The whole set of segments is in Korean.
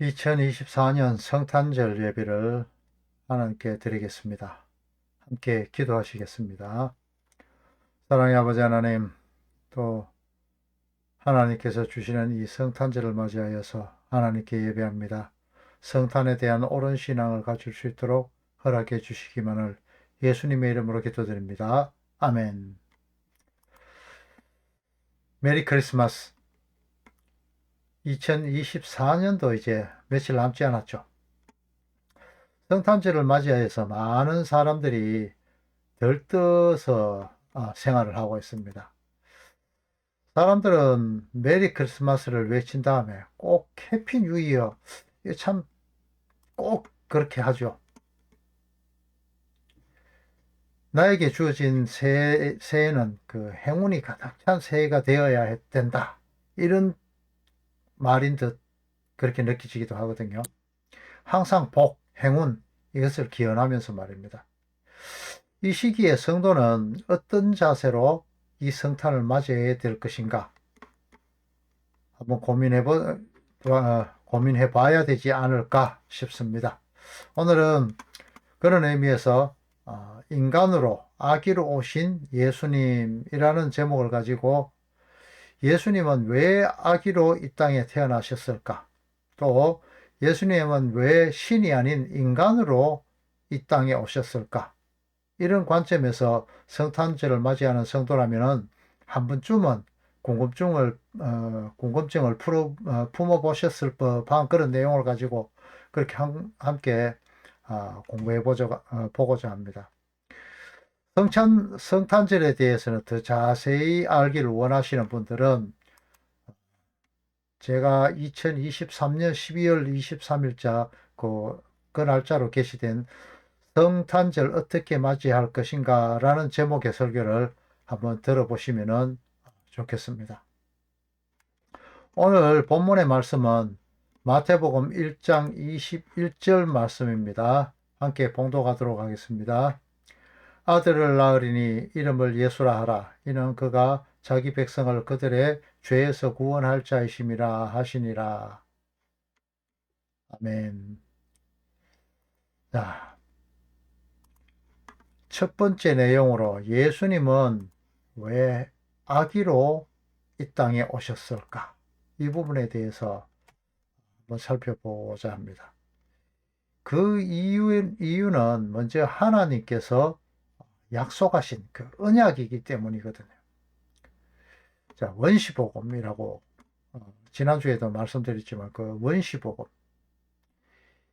2024년 성탄절 예배를 하나님께 드리겠습니다. 함께 기도하시겠습니다. 사랑의 아버지 하나님, 또 하나님께서 주시는 이 성탄절을 맞이하여서 하나님께 예배합니다. 성탄에 대한 옳은 신앙을 가질 수 있도록 허락해 주시기만을 예수님의 이름으로 기도드립니다. 아멘. 메리 크리스마스. 2024년도 이제 며칠 남지 않았죠. 성탄절을 맞이해서 많은 사람들이 들떠서 아, 생활을 하고 있습니다. 사람들은 메리 크리스마스를 외친 다음에 꼭 해피 뉴 이어 참 꼭 그렇게 하죠. 나에게 주어진 새해, 새해는 그 행운이 가득 찬 새해가 되어야 된다. 이런 말인 듯 그렇게 느끼지기도 하거든요. 항상 복, 행운 이것을 기원하면서 말입니다. 이 시기에 성도는 어떤 자세로 이 성탄을 맞이해야 될 것인가? 한번 고민해 보, 어, 고민해 봐야 되지 않을까 싶습니다. 오늘은 그런 의미에서 어, 인간으로 아기로 오신 예수님이라는 제목을 가지고 예수님은 왜 아기로 이 땅에 태어나셨을까? 또 예수님은 왜 신이 아닌 인간으로 이 땅에 오셨을까? 이런 관점에서 성탄절을 맞이하는 성도라면은 한 번쯤은 궁금증을 어, 궁금증을 풀어 어, 품어 보셨을 법한 그런 내용을 가지고 그렇게 함, 께 어, 공부해 보자 어, 보고자 합니다. 성찬 성탄절에 대해서는 더 자세히 알기를 원하시는 분들은 제가 2023년 12월 23일자 그, 그 날짜로 게시된 성탄절 어떻게 맞이할 것인가 라는 제목의 설교를 한번 들어보시면 좋겠습니다. 오늘 본문의 말씀은 마태복음 1장 21절 말씀입니다. 함께 봉독하도록 하겠습니다. 아들을 낳으리니 이름을 예수라 하라. 이는 그가 자기 백성을 그들의 죄에서 구원할 자이심이라 하시니라. 아멘. 자, 첫 번째 내용으로 예수님은 왜 아기로 이 땅에 오셨을까? 이 부분에 대해서 한번 살펴보자 합니다. 그 이유, 이유는 먼저 하나님께서 약속하신 그 언약이기 때문이거든요. 자, 원시복음이라고 어, 지난주에도 말씀드렸지만 그 원시복음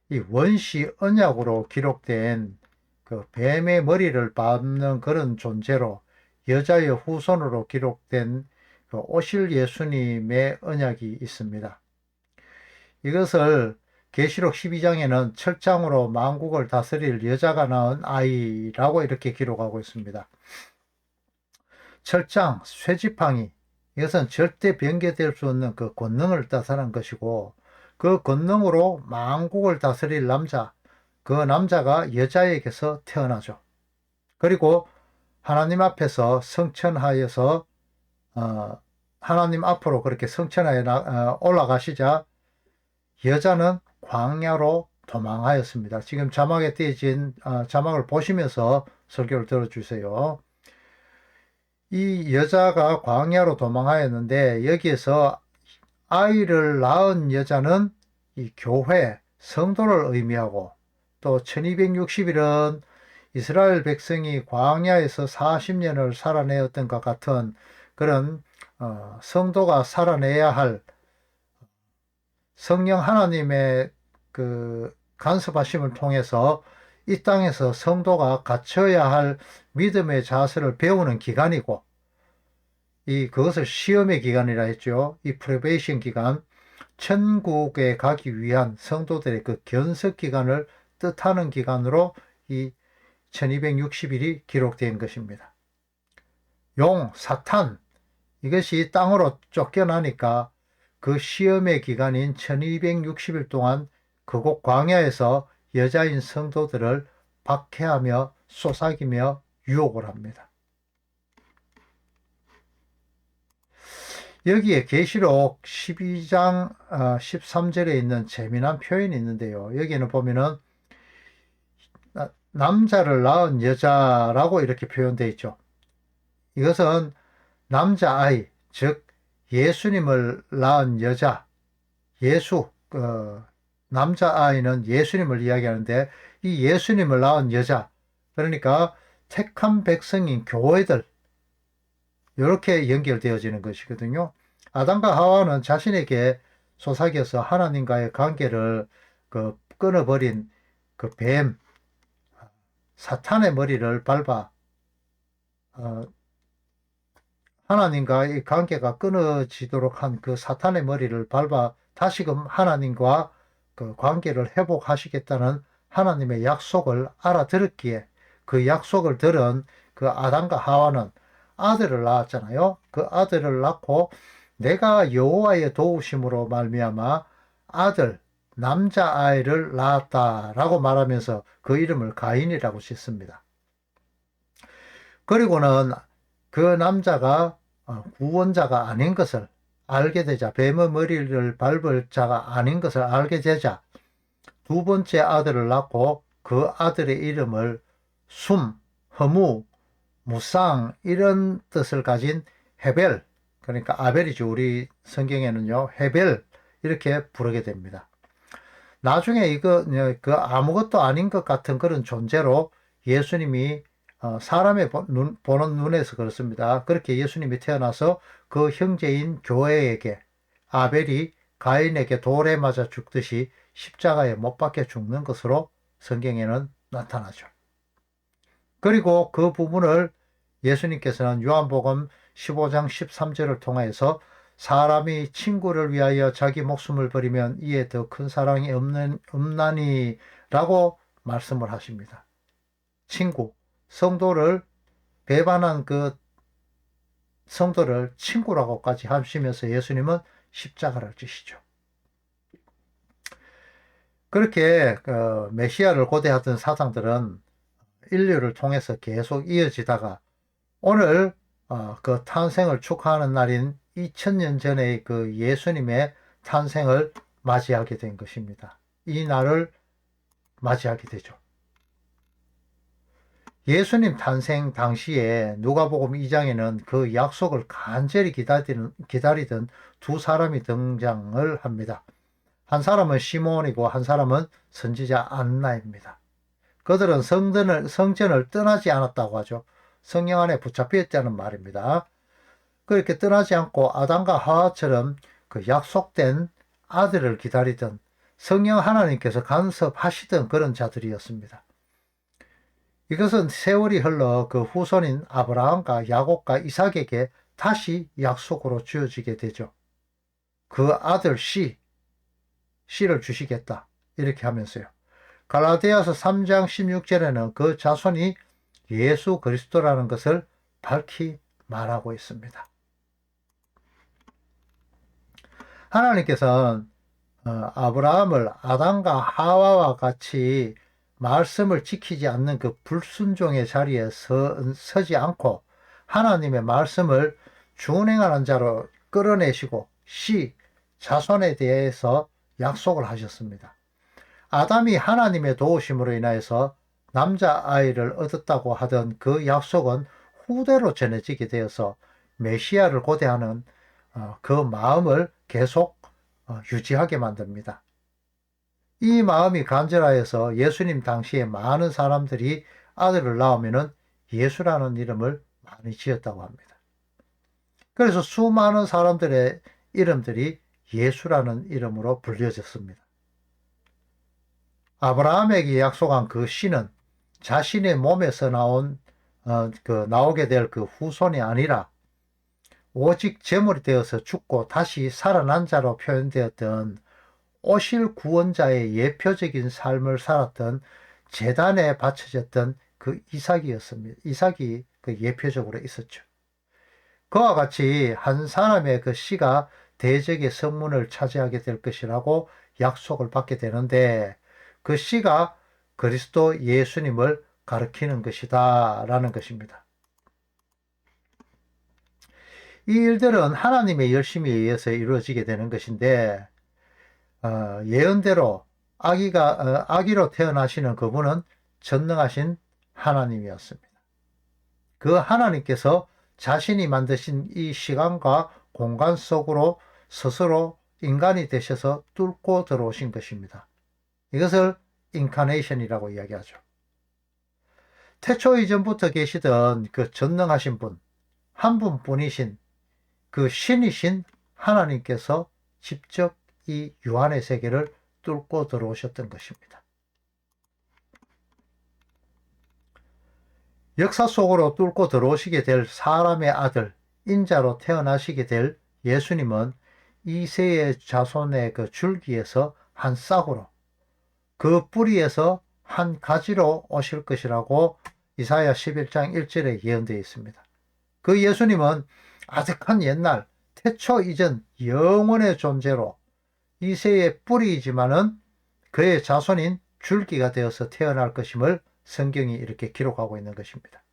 이 원시 언약으로 기록된 그 뱀의 머리를 밟는 그런 존재로 여자의 후손으로 기록된 그 오실 예수님의 언약이 있습니다. 이것을 계시록 12장에는 철장으로 만국을 다스릴 여자가 낳은 아이라고 이렇게 기록하고 있습니다. 철장, 쇠지팡이 이것은 절대 변개될 수 없는 그 권능을 따사한 것이고 그 권능으로 만국을 다스릴 남자, 그 남자가 여자에게서 태어나죠. 그리고 하나님 앞에서 성천하여서 어, 하나님 앞으로 그렇게 성천하여 어, 올라가시자 여자는 광야로 도망하였습니다. 지금 자막에 띄어진 어, 자막을 보시면서 설교를 들어주세요. 이 여자가 광야로 도망하였는데 여기에서 아이를 낳은 여자는 이 교회, 성도를 의미하고 또 1260일은 이스라엘 백성이 광야에서 40년을 살아내었던 것 같은 그런 어, 성도가 살아내야 할 성령 하나님의 그 간섭하심을 통해서 이 땅에서 성도가 갖춰야 할 믿음의 자세를 배우는 기간이고 이 그것을 시험의 기간이라 했죠. 이 프레베이션 기간 천국에 가기 위한 성도들의 그 견석 기간을 뜻하는 기간으로 이 1260일이 기록된 것입니다. 용, 사탄 이것이 땅으로 쫓겨나니까 그 시험의 기간인 1260일 동안 그곳 광야에서 여자인 성도들을 박해하며 쏘사기며 유혹을 합니다. 여기에 계시록 12장 13절에 있는 재미난 표현이 있는데요. 여기는 보면은 나- 남자를 낳은 여자라고 이렇게 표현되어 있죠. 이것은 남자 아이, 즉 예수님을 낳은 여자, 예수, 그 남자아이는 예수님을 이야기하는데 이 예수님을 낳은 여자, 그러니까 택한 백성인 교회들, 이렇게 연결되어지는 것이거든요. 아담과 하와는 자신에게 소삭여서 하나님과의 관계를 그 끊어버린 그 뱀, 사탄의 머리를 밟아 어, 하나님과의 관계가 끊어지도록 한 그 사탄의 머리를 밟아 다시금 하나님과 그 관계를 회복하시겠다는 하나님의 약속을 알아들었기에 그 약속을 들은 그 아담과 하와는 아들을 낳았잖아요. 그 아들을 낳고 내가 여호와의 도우심으로 말미암아 아들 남자 아이를 낳았다라고 말하면서 그 이름을 가인이라고 짓습니다. 그리고는 그 남자가 어, 구원자가 아닌 것을 알게 되자 뱀의 머리를 밟을 자가 아닌 것을 알게 되자 두 번째 아들을 낳고 그 아들의 이름을 숨, 허무, 무쌍 이런 뜻을 가진 헤벨 그러니까 아벨이죠. 우리 성경에는요. 헤벨 이렇게 부르게 됩니다. 나중에 이거 그 아무것도 아닌 것 같은 그런 존재로 예수님이 어, 사람의 눈, 보는 눈에서 그렇습니다. 그렇게 예수님이 태어나서 그 형제인 교회에게 아벨이 가인에게 돌에 맞아 죽듯이 십자가에 못 박혀 죽는 것으로 성경에는 나타나죠. 그리고 그 부분을 예수님께서는 요한복음 15장 13절을 통하여서 사람이 친구를 위하여 자기 목숨을 버리면 이에 더 큰 사랑이 없는, 없나니 라고 말씀을 하십니다. 친구, 성도를 배반한 그 성도를 친구라고까지 하시면서 예수님은 십자가를 지시죠. 그렇게 그 메시아를 고대하던 사상들은 인류를 통해서 계속 이어지다가 오늘 어, 그 탄생을 축하하는 날인 2000년 전의 그 예수님의 탄생을 맞이하게 된 것입니다. 이 날을 맞이하게 되죠. 예수님 탄생 당시에 누가복음 2장에는 그 약속을 간절히 기다리던, 기다리던 두 사람이 등장을 합니다. 한 사람은 시몬이고 한 사람은 선지자 안나입니다. 그들은 성전을, 성전을 떠나지 않았다고 하죠. 성령 안에 붙잡혀 있다는 말입니다. 그렇게 떠나지 않고 아담과 하와처럼 그 약속된 아들을 기다리던 성령 하나님께서 간섭하시던 그런 자들이었습니다. 이것은 세월이 흘러 그 후손인 아브라함과 야곱과 이삭에게 다시 약속으로 주어지게 되죠. 그 아들 씨, 씨를 주시겠다. 이렇게 하면서요. 갈라디아서 3장 16절에는 그 자손이 예수 그리스도라는 것을 밝히 말하고 있습니다. 하나님께서는 어, 아브라함을 아담과 하와와 같이 말씀을 지키지 않는 그 불순종의 자리에 서, 서지 않고 하나님의 말씀을 준행하는 자로 끌어내시고 시, 자손에 대해서 약속을 하셨습니다. 아담이 하나님의 도우심으로 인하여서 남자 아이를 얻었다고 하던 그 약속은 후대로 전해지게 되어서 메시아를 고대하는 어, 그 마음을 계속 어, 유지하게 만듭니다. 이 마음이 간절하여서 예수님 당시에 많은 사람들이 아들을 낳으면 예수라는 이름을 많이 지었다고 합니다. 그래서 수많은 사람들의 이름들이 예수라는 이름으로 불려졌습니다. 아브라함에게 약속한 그 씨는 자신의 몸에서 나온 어, 그 나오게 될 그 후손이 아니라 오직 제물이 되어서 죽고 다시 살아난 자로 표현되었던 오실 구원자의 예표적인 삶을 살았던 재단에 바쳐졌던 그 이삭이었습니다. 이삭이 그 예표적으로 있었죠. 그와 같이 한 사람의 그 씨가 대적의 성문을 차지하게 될 것이라고 약속을 받게 되는데 그 씨가 그리스도 예수님을 가르키는 것이다 라는 것입니다. 이 일들은 하나님의 열심에 의해서 이루어지게 되는 것인데 어, 예언대로 아기가 어, 아기로 태어나시는 그분은 전능하신 하나님이었습니다. 그 하나님께서 자신이 만드신 이 시간과 공간 속으로 스스로 인간이 되셔서 뚫고 들어오신 것입니다. 이것을 인카네이션이라고 이야기하죠. 태초 이전부터 계시던 그 전능하신 분, 한 분뿐이신 그 신이신 하나님께서 직접 이 유한의 세계를 뚫고 들어오셨던 것입니다. 역사 속으로 뚫고 들어오시게 될 사람의 아들, 인자로 태어나시게 될 예수님은 이세의 자손의 그 줄기에서 한 싹으로 그 뿌리에서 한 가지로 오실 것이라고 이사야 11장 1절에 예언되어 있습니다. 그 예수님은 아득한 옛날 태초 이전 영원의 존재로 이세의 뿌리이지만은 그의 자손인 줄기가 되어서 태어날 것임을 성경이 이렇게 기록하고 있는 것입니다.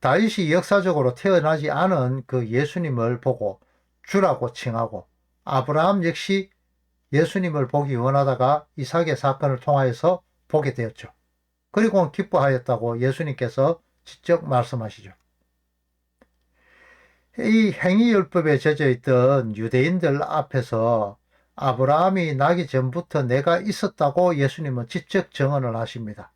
다윗이 역사적으로 태어나지 않은 그 예수님을 보고 주라고 칭하고 아브라함 역시 예수님을 보기 원하다가 이삭의 사건을 통하여서 보게 되었죠. 그리고 기뻐하였다고 예수님께서 직접 말씀하시죠. 이 행위율법에 젖어 있던 유대인들 앞에서 아브라함이 나기 전부터 내가 있었다고 예수님은 직접 증언을 하십니다.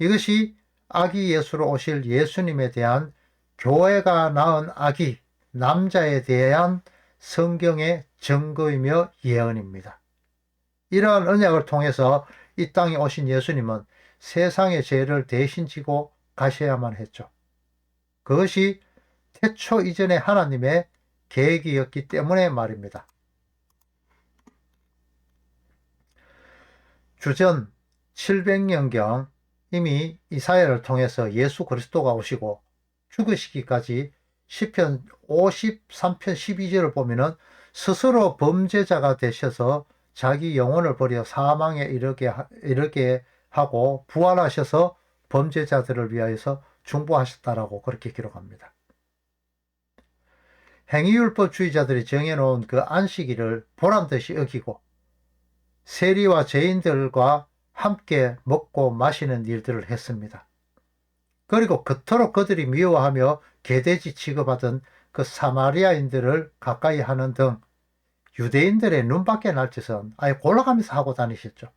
이것이 아기 예수로 오실 예수님에 대한 교회가 낳은 아기, 남자에 대한 성경의 증거이며 예언입니다. 이러한 언약을 통해서 이 땅에 오신 예수님은 세상의 죄를 대신 지고 가셔야만 했죠. 그것이 태초 이전의 하나님의 계획이었기 때문에 말입니다. 주전 700년경 이미 이사야를 통해서 예수 그리스도가 오시고 죽으시기까지 시편 53편 12절을 보면은 스스로 범죄자가 되셔서 자기 영혼을 버려 사망에 이르게, 이르게 하고 부활하셔서 범죄자들을 위하여서 중보하셨다라고 그렇게 기록합니다. 행위율법주의자들이 정해놓은 그 안식일을 보란듯이 어기고 세리와 죄인들과 함께 먹고 마시는 일들을 했습니다. 그리고 그토록 그들이 미워하며 개돼지 취급하던 그 사마리아인들을 가까이 하는 등 유대인들의 눈밖에 날 짓은 아예 골라가면서 하고 다니셨죠.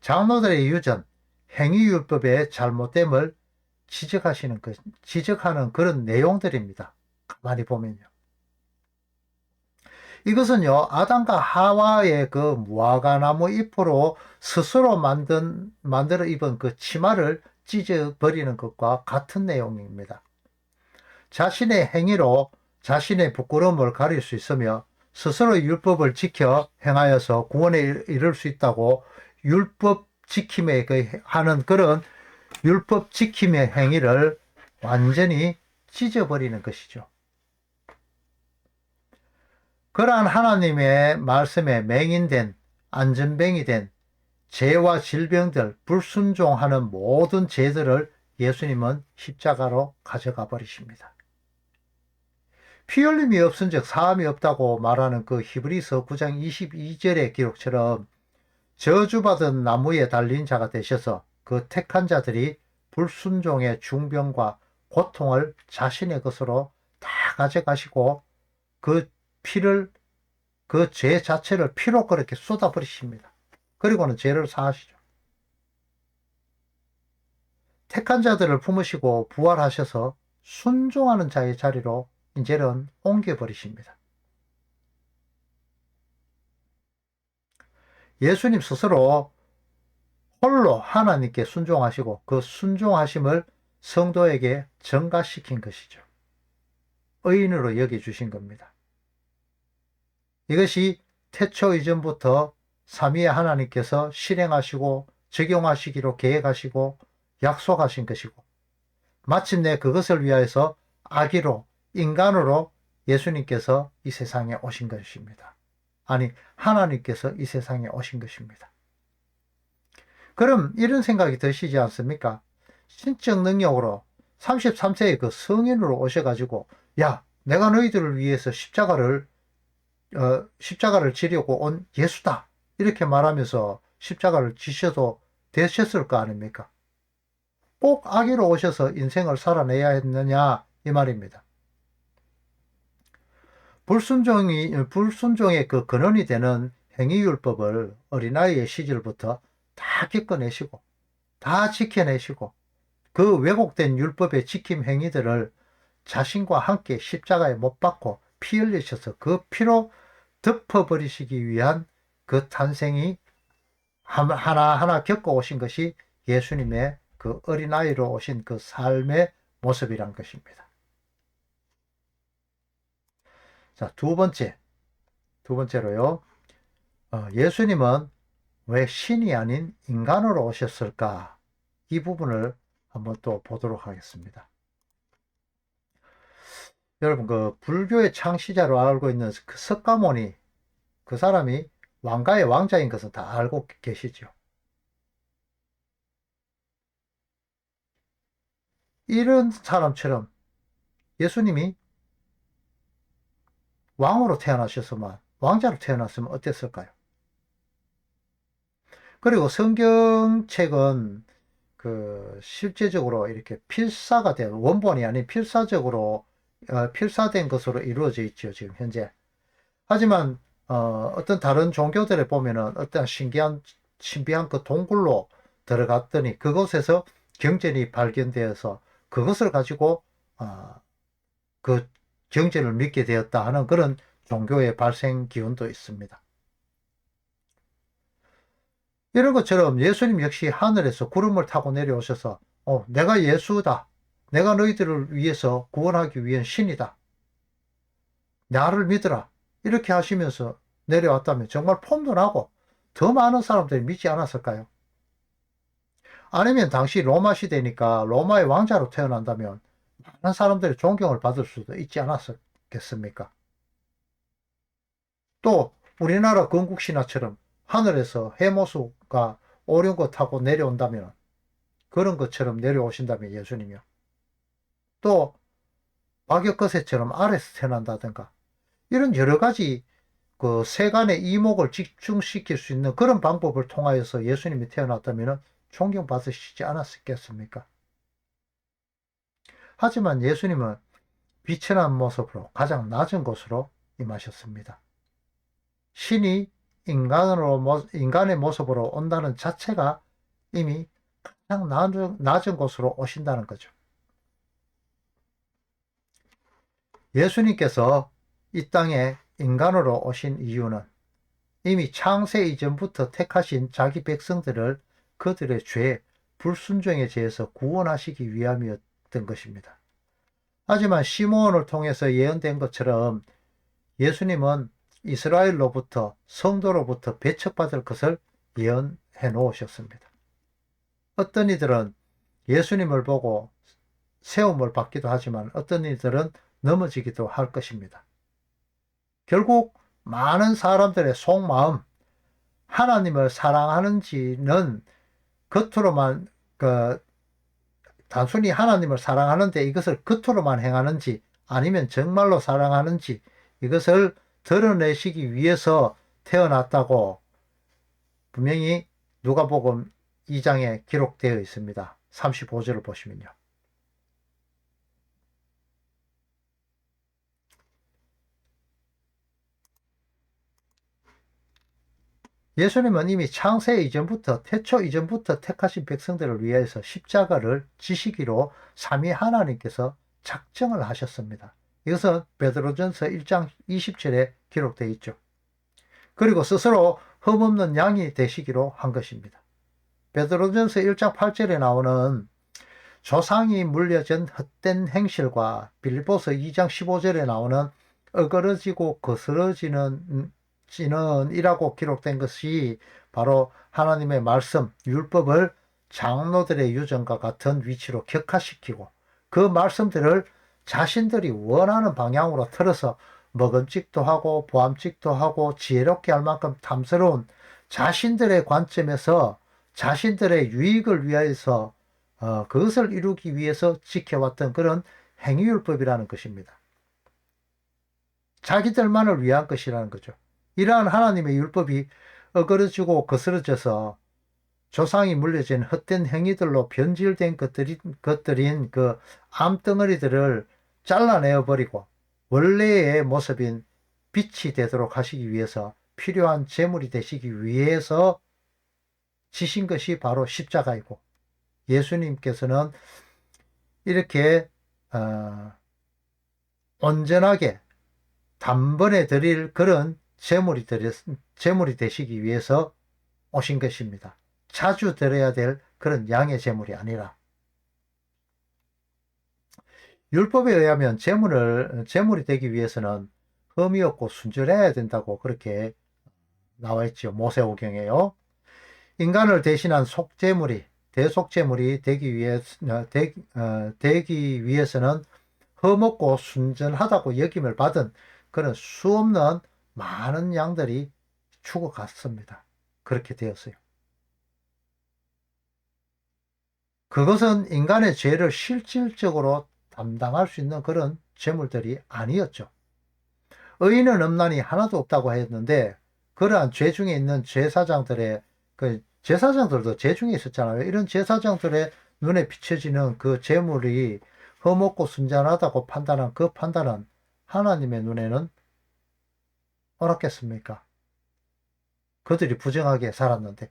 장로들의 유전, 행위율법의 잘못됨을 지적하시는 그, 지적하는 그런 내용들입니다. 가만히 보면요. 이것은요, 아담과 하와의 그 무화과나무 잎으로 스스로 만든, 만들어 입은 그 치마를 찢어버리는 것과 같은 내용입니다. 자신의 행위로 자신의 부끄러움을 가릴 수 있으며 스스로 율법을 지켜 행하여서 구원에 이를 수 있다고 율법 지킴에 그 하는 그런 율법 지킴의 행위를 완전히 찢어버리는 것이죠. 그러한 하나님의 말씀에 맹인된 안전뱅이 된 죄와 질병들, 불순종하는 모든 죄들을 예수님은 십자가로 가져가 버리십니다. 피 흘림이 없은 즉 사함이 없다고 말하는 그 히브리서 9장 22절의 기록처럼 저주받은 나무에 달린 자가 되셔서 그 택한 자들이 불순종의 중병과 고통을 자신의 것으로 다 가져가시고 그 피를 그 죄 자체를 피로 그렇게 쏟아버리십니다. 그리고는 죄를 사하시죠. 택한 자들을 품으시고 부활하셔서 순종하는 자의 자리로 이제는 옮겨버리십니다. 예수님 스스로 홀로 하나님께 순종하시고 그 순종하심을 성도에게 전가시킨 것이죠. 의인으로 여겨주신 겁니다. 이것이 태초 이전부터 삼위의 하나님께서 실행하시고 적용하시기로 계획하시고 약속하신 것이고 마침내 그것을 위하여서 아기로 인간으로 예수님께서 이 세상에 오신 것입니다. 아니 하나님께서 이 세상에 오신 것입니다. 그럼 이런 생각이 드시지 않습니까? 신적 능력으로 33세의 그 성인으로 오셔가지고 야 내가 너희들을 위해서 십자가를 어, 십자가를 지려고 온 예수다 이렇게 말하면서 십자가를 지셔도 되셨을 거 아닙니까? 꼭 아기로 오셔서 인생을 살아내야 했느냐 이 말입니다. 불순종이 불순종의 그 근원이 되는 행위율법을 어린아이의 시절부터 다 겪어내시고 다 지켜내시고 그 왜곡된 율법의 지킴 행위들을 자신과 함께 십자가에 못 박고 피 흘리셔서 그 피로 덮어버리시기 위한 그 탄생이 하나하나 겪어오신 것이 예수님의 그 어린아이로 오신 그 삶의 모습이란 것입니다. 자, 두 번째. 두 번째로요. 어, 예수님은 왜 신이 아닌 인간으로 오셨을까? 이 부분을 한번 또 보도록 하겠습니다. 여러분, 그 불교의 창시자로 알고 있는 그 석가모니, 그 사람이 왕가의 왕자인 것은 다 알고 계시죠. 이런 사람처럼 예수님이 왕으로 태어나셨으면, 왕자로 태어났으면 어땠을까요? 그리고 성경책은 그 실제적으로 이렇게 필사가 된 원본이 아닌 필사적으로 어, 필사된 것으로 이루어져 있죠 지금 현재. 하지만 어, 어떤 다른 종교들에 보면은 어떤 신기한 신비한 그 동굴로 들어갔더니 그곳에서 경전이 발견되어서 그것을 가지고 어, 그 경전을 믿게 되었다 하는 그런 종교의 발생 기운도 있습니다. 이런 것처럼 예수님 역시 하늘에서 구름을 타고 내려오셔서 어, 내가 예수다. 내가 너희들을 위해서 구원하기 위한 신이다. 나를 믿으라. 이렇게 하시면서 내려왔다면 정말 폼도 나고 더 많은 사람들이 믿지 않았을까요? 아니면 당시 로마 시대니까 로마의 왕자로 태어난다면 많은 사람들이 존경을 받을 수도 있지 않았겠습니까? 또 우리나라 건국 신화처럼 하늘에서 해모수가 오륜거 타고 내려온다면 그런 것처럼 내려오신다면 예수님이요. 또 박역거세처럼 아래서 태어난다든가 이런 여러 가지 그 세간의 이목을 집중시킬 수 있는 그런 방법을 통하여서 예수님이 태어났다면 존경받으시지 않았겠습니까? 하지만 예수님은 비천한 모습으로 가장 낮은 곳으로 임하셨습니다. 신이 인간으로, 인간의 모습으로 온다는 자체가 이미 가장 낮은, 낮은 곳으로 오신다는 거죠. 예수님께서 이 땅에 인간으로 오신 이유는 이미 창세 이전부터 택하신 자기 백성들을 그들의 죄, 불순종에 대해서 구원하시기 위함이었던 것입니다. 하지만 시므온을 통해서 예언된 것처럼 예수님은 이스라엘로부터 성도로부터 배척받을 것을 예언해 놓으셨습니다. 어떤 이들은 예수님을 보고 세움을 받기도 하지만 어떤 이들은 넘어지기도 할 것입니다. 결국 많은 사람들의 속마음, 하나님을 사랑하는지는 겉으로만 그 단순히 하나님을 사랑하는데 이것을 겉으로만 행하는지 아니면 정말로 사랑하는지 이것을 드러내시기 위해서 태어났다고 분명히 누가복음 2장에 기록되어 있습니다. 35절을 보시면요. 예수님은 이미 창세 이전부터 태초 이전부터 택하신 백성들을 위해서 십자가를 지시기로 삼위 하나님께서 작정을 하셨습니다. 이것은 베드로전서 1장 20절에 기록되어 있죠. 그리고 스스로 흠없는 양이 되시기로 한 것입니다. 베드로전서 1장 8절에 나오는 조상이 물려진 헛된 행실과 빌리보서 2장 15절에 나오는 어그러지고 거스러지는 지는 이라고 기록된 것이 바로 하나님의 말씀, 율법을 장로들의 유전과 같은 위치로 격화시키고 그 말씀들을 자신들이 원하는 방향으로 틀어서 먹음직도 하고 보암직도 하고 지혜롭게 할 만큼 탐스러운 자신들의 관점에서 자신들의 유익을 위하여서 어, 그것을 이루기 위해서 지켜왔던 그런 행위율법이라는 것입니다. 자기들만을 위한 것이라는 거죠. 이러한 하나님의 율법이 어그러지고 거스러져서 조상이 물려진 헛된 행위들로 변질된 것들이, 것들인 그 암덩어리들을 잘라내어 버리고 원래의 모습인 빛이 되도록 하시기 위해서 필요한 제물이 되시기 위해서 지신 것이 바로 십자가이고 예수님께서는 이렇게 어, 온전하게 단번에 드릴 그런 제물이, 되리, 제물이 되시기 위해서 오신 것입니다. 자주 드려야 될 그런 양의 제물이 아니라 율법에 의하면 제물을 제물이 되기 위해서는 흠이 없고 순전해야 된다고 그렇게 나와 있죠. 모세오경에요. 인간을 대신한 속제물이 대속제물이 되기 위해 되, 어, 되기 위해서는 흠없고 순전하다고 여김을 받은 그런 수없는 많은 양들이 죽어갔습니다. 그렇게 되었어요. 그것은 인간의 죄를 실질적으로 담당할 수 있는 그런 죄물들이 아니었죠. 의인은 없나니 하나도 없다고 했는데 그러한 죄 중에 있는 제사장들의 그 제사장들도 죄 중에 있었잖아요. 이런 제사장들의 눈에 비춰지는 그 재물이 흠없고 순전하다고 판단한 그 판단은 하나님의 눈에는 옳았겠습니까? 그들이 부정하게 살았는데.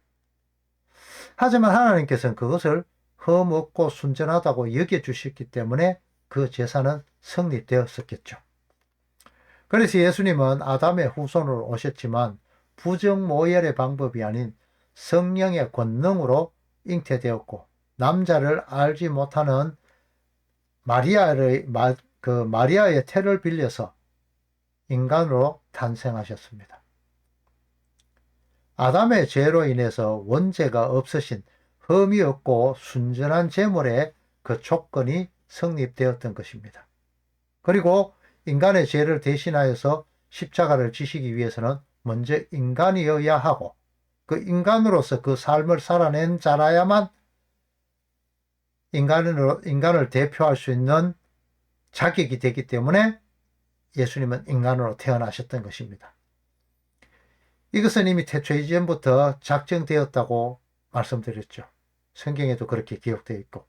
하지만 하나님께서는 그것을 흠없고 순전하다고 여겨주셨기 때문에 그 제사는 성립되었었겠죠. 그래서 예수님은 아담의 후손으로 오셨지만 부정 모혈의 방법이 아닌 성령의 권능으로 잉태되었고 남자를 알지 못하는 마리아의 그 마리아의 태를 빌려서 인간으로 탄생하셨습니다. 아담의 죄로 인해서 원죄가 없으신 흠이 없고 순전한 제물의 그 조건이 성립되었던 것입니다. 그리고 인간의 죄를 대신하여서 십자가를 지시기 위해서는 먼저 인간이어야 하고 그 인간으로서 그 삶을 살아낸 자라야만 인간으로, 인간을 대표할 수 있는 자격이 되기 때문에 예수님은 인간으로 태어나셨던 것입니다. 이것은 이미 태초 이전부터 작정되었다고 말씀드렸죠. 성경에도 그렇게 기록되어 있고.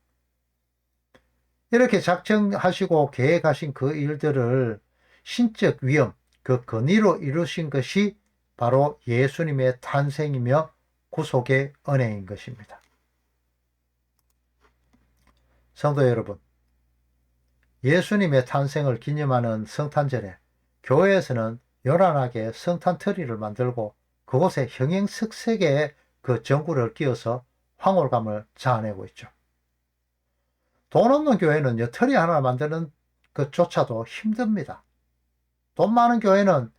이렇게 작정하시고 계획하신 그 일들을 신적 위험, 그 건의로 이루신 것이 바로 예수님의 탄생이며 구속의 은혜인 것입니다. 성도 여러분, 예수님의 탄생을 기념하는 성탄절에 교회에서는 요란하게 성탄 트리를 만들고 그곳에 형형색색의 그 전구를 끼워서 황홀감을 자아내고 있죠. 돈 없는 교회는 트리 하나 만드는 것조차도 힘듭니다. 돈 많은 교회는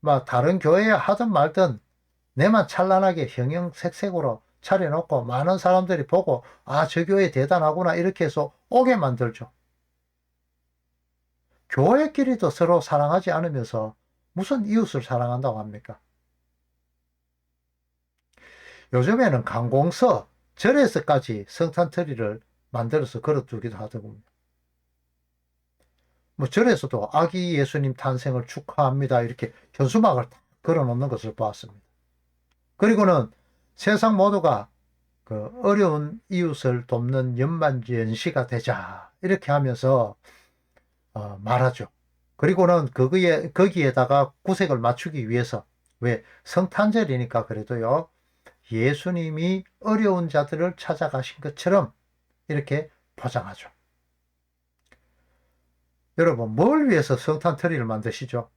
막 다른 교회에 하든 말든 내만 찬란하게 형형색색으로 차려놓고 많은 사람들이 보고 아 저 교회 대단하구나 이렇게 해서 오게 만들죠. 교회끼리도 서로 사랑하지 않으면서 무슨 이웃을 사랑한다고 합니까? 요즘에는 강공서, 절에서까지 성탄트리를 만들어서 걸어두기도 하더군요. 뭐 절에서도 아기 예수님 탄생을 축하합니다. 이렇게 현수막을 걸어 놓는 것을 보았습니다. 그리고는 세상 모두가 그 어려운 이웃을 돕는 연만연시가 되자 이렇게 하면서 어 말하죠. 그리고는 거기에 거기에다가 구색을 맞추기 위해서 왜 성탄절이니까 그래도요 예수님이 어려운 자들을 찾아가신 것처럼 이렇게 포장하죠. 여러분, 뭘 위해서 성탄 트리를 만드시죠?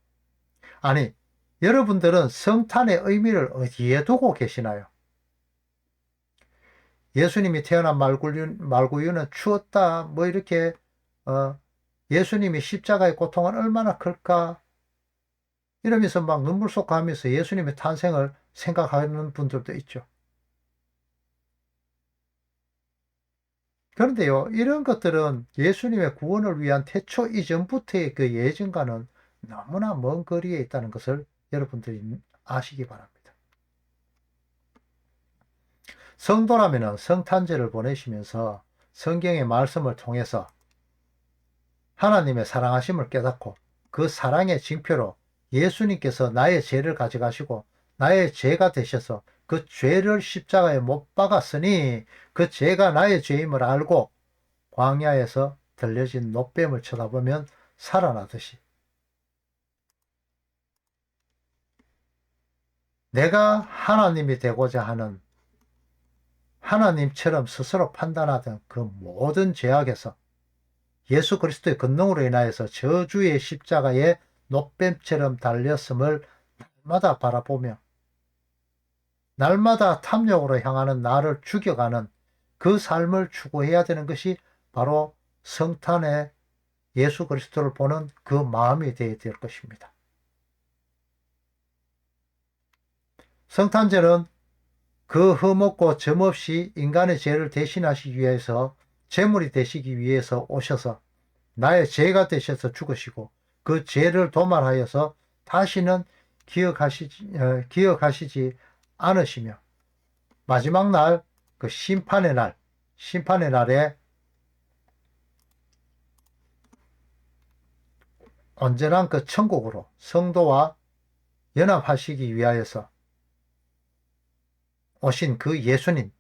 아니, 여러분들은 성탄의 의미를 어디에 두고 계시나요? 예수님이 태어난 말구유, 말구유는 추웠다, 뭐 이렇게, 어, 예수님이 십자가의 고통은 얼마나 클까? 이러면서 막 눈물 쏟고 하면서 예수님의 탄생을 생각하는 분들도 있죠. 그런데요, 이런 것들은 예수님의 구원을 위한 태초 이전부터의 그 예정과는 너무나 먼 거리에 있다는 것을 여러분들이 아시기 바랍니다. 성도라면은 성탄제를 보내시면서 성경의 말씀을 통해서 하나님의 사랑하심을 깨닫고 그 사랑의 징표로 예수님께서 나의 죄를 가져가시고 나의 죄가 되셔서 그 죄를 십자가에 못 박았으니 그 죄가 나의 죄임을 알고 광야에서 들려진 노뱀을 쳐다보면 살아나듯이. 내가 하나님이 되고자 하는 하나님처럼 스스로 판단하던 그 모든 죄악에서 예수 그리스도의 권능으로 인하여서 저주의 십자가에 노뱀처럼 달렸음을 날마다 바라보며 날마다 탐욕으로 향하는 나를 죽여가는 그 삶을 추구해야 되는 것이 바로 성탄의 예수 그리스도를 보는 그 마음이 되어야 될 것입니다. 성탄절은 그 흠없고 점없이 인간의 죄를 대신하시기 위해서 제물이 되시기 위해서 오셔서 나의 죄가 되셔서 죽으시고 그 죄를 도말하여서 다시는 기억하시지, 어, 기억하시지 않으시며 마지막 날 그 심판의 날 심판의 날에 온전한 그 천국으로 성도와 연합하시기 위하여서 오신 그 예수님,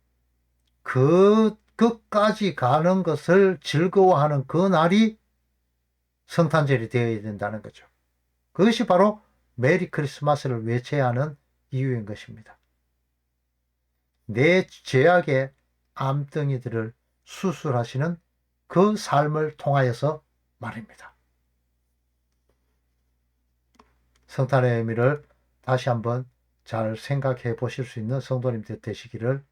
그 끝까지 가는 것을 즐거워하는 그 날이 성탄절이 되어야 된다는 거죠. 그것이 바로 메리 크리스마스를 외쳐야 하는 이유인 것입니다. 내 죄악의 암덩이들을 수술하시는 그 삶을 통하여서 말입니다. 성탄의 의미를 다시 한번 잘 생각해 보실 수 있는 성도님들 되시기를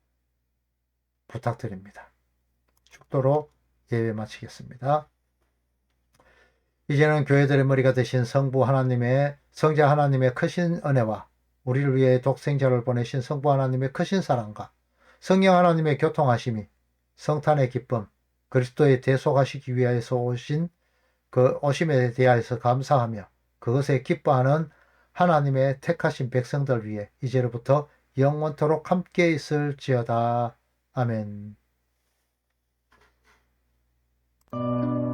부탁드립니다. 축도로 예배 마치겠습니다. 이제는 교회들의 머리가 되신 성부 하나님의 성자 하나님의 크신 은혜와 우리를 위해 독생자를 보내신 성부 하나님의 크신 사랑과 성령 하나님의 교통하심이 성탄의 기쁨 그리스도의 대속하시기 위하여서 오신 그 오심에 대하여서 감사하며 그것에 기뻐하는 하나님의 택하신 백성들 위해 이제로부터 영원토록 함께 있을지어다. 아멘. Música